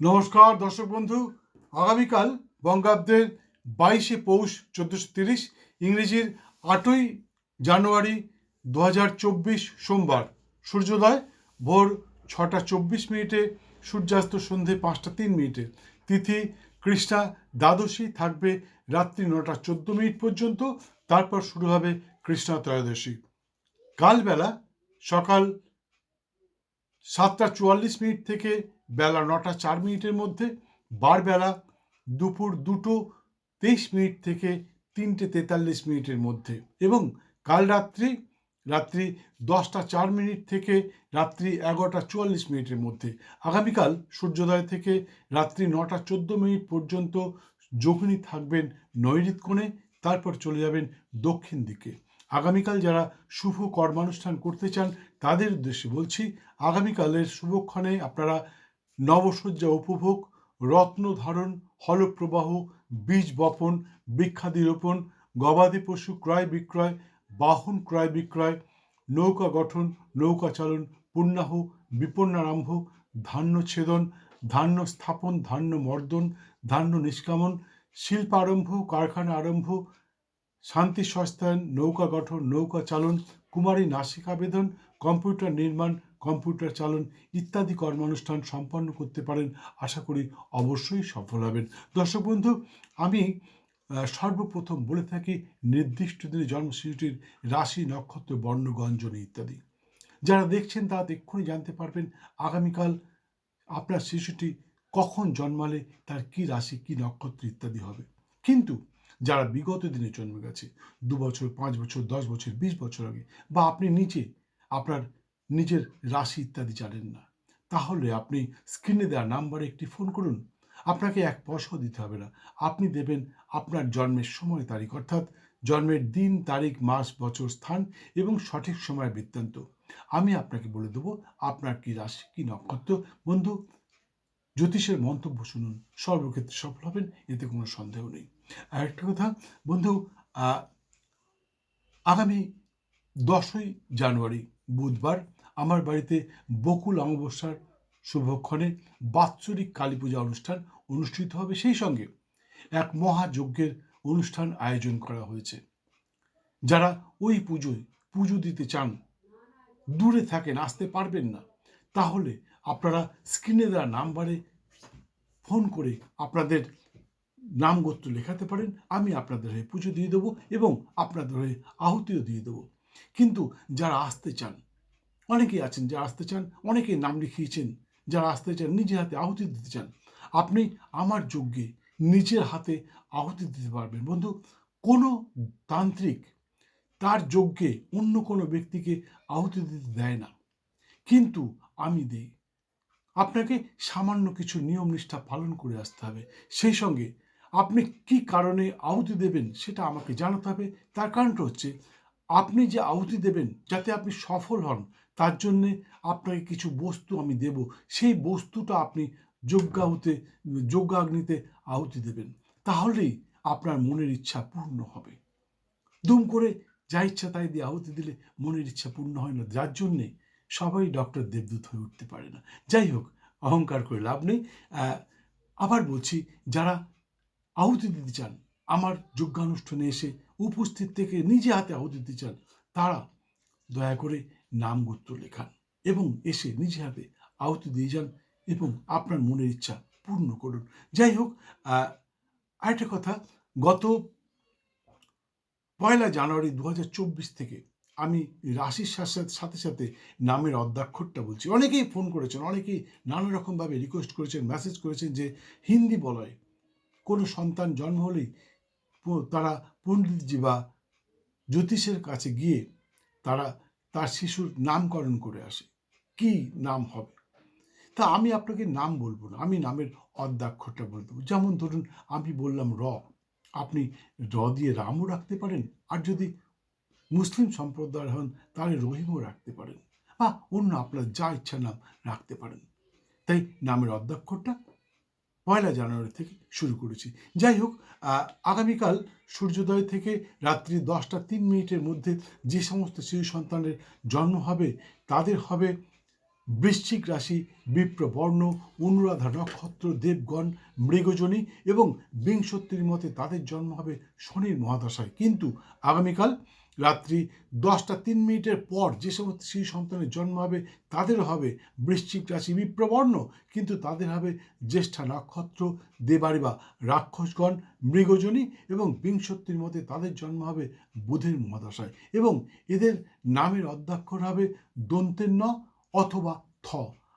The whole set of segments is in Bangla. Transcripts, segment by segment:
নমস্কার, দর্শক বন্ধু। আগামীকাল বঙ্গাব্দের বাইশে পৌষ চোদ্দোশো তিরিশ, ইংরেজির আটই জানুয়ারি দু হাজার চব্বিশ সোমবার। সূর্যোদয় ভোর ছটা চব্বিশ মিনিটে, সূর্যাস্ত সন্ধে পাঁচটা তিন মিনিটে। তিথি কৃষ্ণা দ্বাদশী থাকবে রাত্রি নটা চোদ্দ মিনিট পর্যন্ত, তারপর শুরু হবে কৃষ্ণা ত্রয়োদশী। কালবেলা সকাল সাতটা চুয়াল্লিশ মিনিট থেকে বেলা নটা চার মিনিটের মধ্যে, বারবেলা দুপুর দুটো তেইশ মিনিট থেকে তিনটে তেতাল্লিশ মিনিটের মধ্যে এবং কাল রাত্রি রাত্রি দশটা চার মিনিট থেকে রাত্রি এগারোটা চুয়াল্লিশ মিনিটের মধ্যে। আগামীকাল সূর্যোদয় থেকে রাত্রি নটা চোদ্দ মিনিট পর্যন্ত যোগিনী থাকবেন নৈরিত কোণে, তারপর চলে যাবেন দক্ষিণ দিকে। আগামীকাল যারা শুভ কর্মানুষ্ঠান করতে চান, তাদের উদ্দেশ্যে বলছি, আগামীকালের শুভক্ষণে আপনারা নবসজ্জা উপভোগ, রত্ন ধারণ, হলপ্রবাহ, বীজ বপন, বৃক্ষাদি রোপণ, গবাদি পশু ক্রয় বিক্রয়, বাহন ক্রয় বিক্রয়, নৌকা গঠন, নৌকা চালন, পুণ্যাহ, বিপন্নারম্ভ, ধান্য ছেদন, ধান্য স্থাপন, ধান্য মর্দন, ধান্য নিষ্কামন, শিল্পারম্ভ, কারখানা আরম্ভ, শান্তি সস্তায়ন নৌকা গঠন, নৌকা চালন, কুমারী নাসিক আবেদন কম্পিউটার নির্মাণ কম্পিউটার চালন ইত্যাদি কর্মানুষ্ঠান সম্পন্ন করতে পারেন, আশা করি অবশ্যই সফল হবেন। দর্শক বন্ধু, আমি সর্বপ্রথম বলে থাকি নির্দিষ্ট দিনে জন্ম শিশুটির রাশি, নক্ষত্র, বর্ণ, গঞ্জনী ইত্যাদি। যারা দেখছেন তারা এক্ষুনি জানতে পারবেন আগামীকাল আপনার শিশুটি কখন জন্মালে, তার কি রাশি, কি নক্ষত্র ইত্যাদি হবে। কিন্তু যারা বিগত দিনে জন্মে গেছে, দু বছর, পাঁচ বছর, দশ বছর, বিশ বছর আগে বা আপনি নিচে আপনার নিজের রাশি ইত্যাদি জানেন না। তাহলে আপনি স্ক্রিনে দেওয়া নাম্বারে একটি ফোন করুন। আপনাকে এক পয়সাও দিতে হবে না। আপনি দেবেন আপনার জন্মের সময় তারিখ, অর্থাৎ জন্মের দিন, তারিখ, মাস, বছর, স্থান এবং সঠিক সময় বৃত্তান্ত। আমি আপনাকে বলে দেবো আপনার কি রাশি, কি নক্ষত্র। বন্ধু, জ্যোতিষের মন্তব্য শুনুন। সর্বক্ষেত্রে সফল হবেন, এতে কোনো সন্দেহ নেই। আর একটা কথা, বন্ধু আগামী দশই জানুয়ারি, বুধবার আমার বাড়িতে বকুল অমাবস্যার শুভক্ষণে বাৎসরিক কালী পূজা অনুষ্ঠান অনুষ্ঠিত হবে সেই সঙ্গে এক মহাযজ্ঞের অনুষ্ঠান আয়োজন করা হয়েছে। যারা ওই পুজোয় পুজো দিতে চান, দূরে থাকেন, আসতে পারবেন না, তাহলে আপনারা স্ক্রিনে দেওয়া নাম্বারে ফোন করে আপনাদের নাম গোত্র লেখাতে পারেন, আমি আপনাদের হয়ে পুজো দিয়ে দেবো এবং আপনাদের হয়ে আহুতিও দিয়ে দেবো। কিন্তু যারা আসতে চান অনেকেই আছেন যারা আসতে চান, অনেকেই নাম লিখিয়েছেন, যারা আসতে চান নিজের হাতে আহুতি দিতে চান। আপনি আমার যজ্ঞে নিজের হাতে আহুতি দিতে পারবেন। বন্ধু, কোনো তান্ত্রিক তার যজ্ঞে অন্য কোনো ব্যক্তিকে আহুতি দিতে দেয় না। কিন্তু আমি দিই। আপনাকে সামান্য কিছু নিয়ম নিষ্ঠা পালন করে আসতে হবে। সেই সঙ্গে আপনি কি কারণে আহুতি দেবেন সেটা আমাকে জানাতে হবে। তার কারণটা হচ্ছে আপনি যে আহুতি দেবেন, যাতে আপনি সফল হন, তার জন্যে আপনাকে কিছু বস্তু আমি দেব। সেই বস্তুটা আপনি যজ্ঞাহুতে, যজ্ঞাগ্নিতে আহুতি দেবেন। তাহলেই আপনার মনের ইচ্ছা পূর্ণ হবে। দুম করে যা ইচ্ছা তাই দিয়ে আহুতি দিলে মনের ইচ্ছা পূর্ণ হয় না। যার জন্যে সবাই ডক্টর দেবদূত হয়ে উঠতে পারে না। যাই হোক, অহংকার করে লাভ নেই। আবার বলছি, যারা আহুতি দিতে চান, আমার যোগ্যানুষ্ঠানে এসে উপস্থিত থেকে নিজে হাতে আহুতি দিতে চান, তারা দয়া করে নাম গোত্র লেখান এবং এসে নিজে হাতে আহুতি দিয়ে যান এবং আপনার মনের ইচ্ছা পূর্ণ করুন। যাই হোক আরেকটা কথা, গত পয়লা জানুয়ারি দু হাজার চব্বিশ থেকে আমি রাশির সাথে সাথে সাথে নামের অদ্যাক্ষরটা বলছি। অনেকেই ফোন করেছেন, অনেকেই নানা রকমভাবে রিকোয়েস্ট করেছেন মেসেজ করেছেন যে হিন্দি বলয় কোনো সন্তান জন্ম হলেই তারা পণ্ডিতজি বা জ্যোতিষের কাছে গিয়ে তারা তার শিশুর নামকরণ করে আসে। কি নাম হবে? তা আমি আপনাকে নাম বলব না, আমি নামের অদ্যাক্ষরটা বলব যেমন ধরুন, আমি বললাম র, আপনি র দিয়ে রামও রাখতে পারেন, আর যদি মুসলিম সম্প্রদায়ের হন, তাহলে রহিমও রাখতে পারেন, বা অন্য আপনার যা ইচ্ছা নাম রাখতে পারেন। তাই নামের অধ্যক্ষরটা পয়লা জানুয়ারি থেকে শুরু করেছি। যাই হোক আগামীকাল সূর্যোদয় থেকে রাত্রি দশটা তিন মিনিটের মধ্যে যে সমস্ত শিশু সন্তানের জন্ম হবে, তাদের হবে বৃশ্চিক রাশি, বিপ্রবর্ণ, অনুরাধা নক্ষত্র, দেবগণ, মৃগজনী এবং বিংশতির মতে তাদের জন্ম হবে শনির মহাদশায়। কিন্তু আগামীকাল রাত্রি দশটা তিন মিনিটের পর যে সমস্ত শিশু সন্তানের জন্ম হবে তাদের হবে বৃশ্চিক রাশি, বিপ্রবর্ণ। কিন্তু তাদের হবে জ্যেষ্ঠা নক্ষত্র দেবারি বা রাক্ষসগণ, মৃগজনী এবং বিংশতির মতে তাদের জন্ম হবে বুধের মহাদশায়। এবং এদের নামের অধ্যক্ষর হবে দন্তের ন অথবা থ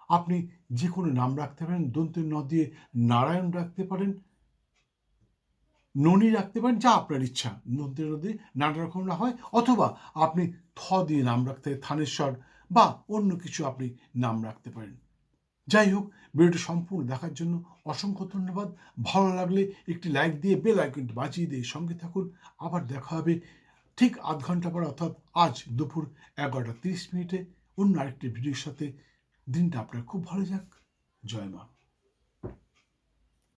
আপনি যে কোনো নাম রাখতে পারেন, দন্তের ন দিয়ে নারায়ণ রাখতে পারেন, ননি রাখতে পারেন, যা আপনার ইচ্ছা। দন্তের ন দিয়ে নানা রকম হয়, অথবা আপনি থ দিয়ে নাম রাখতে থানেশ্বর বা অন্য কিছু আপনি নাম রাখতে পারেন। যাই হোক, ভিডিওটি সম্পূর্ণ দেখার জন্য অসংখ্য ধন্যবাদ। ভালো লাগলে একটি লাইক দিয়ে বেল আইকনটি বাঁচিয়ে দিয়ে সঙ্গে থাকুন। আবার দেখা হবে ঠিক আধ ঘণ্টা পর, অর্থাৎ আজ দুপুর এগারোটা তিরিশ মিনিটে। অন্য আরেকটি ভিডিওর সাথে দিনটা আপনার খুব ভালো যাক। জয় মা।